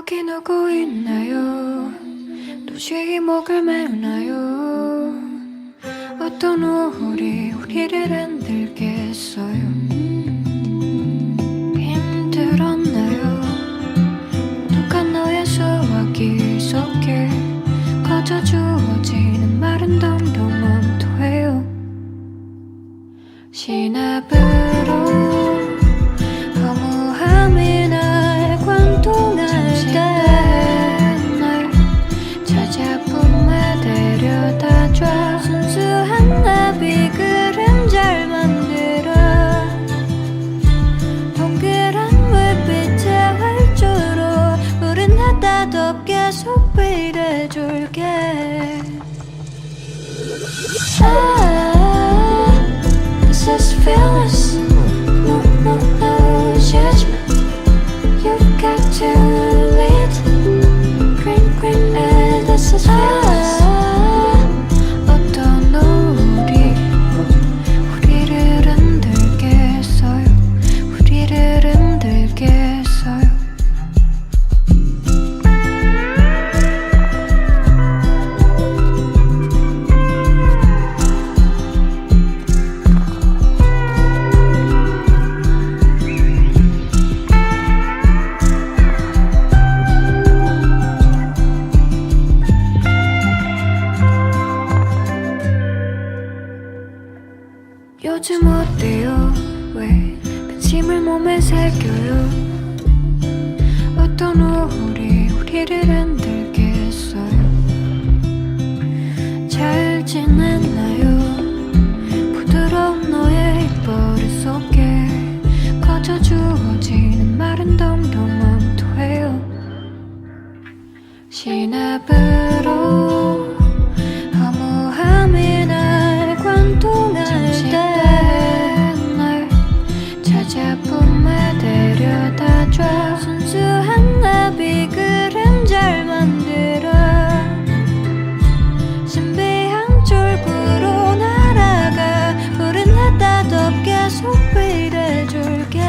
거기 누구 있나요? 도저히 목을 메우나요? 어떤 우울이 우리를 흔들겠어요? 힘들었나요? 누가 너의 수화기 속에 거저 주어지는 마른 덤덤함 도해요 시나브로 데려다줘 순수한 나비 그림 잘 만들어 동그란 물빛의 활주로 우린 하다 덥게 소비해줄게 Ah, this is fearless. No, no, no judgment. You've got to lead. Green, green, and this is fearless. 요즘 어때요? 왜 그침을 몸에 새겨요? 어떤 우울이 우리를 흔들겠어요? 잘 지냈나요? 부드러운 너의 입버릇 속에 거저 주어지는 마른 덤덤함 도해요 시나브로 작품에 데려다줘. 순수한 나비 그림 잘 만들어. 신비한 졸구로 날아가. 푸른 해 따덮게 속비를 줄게.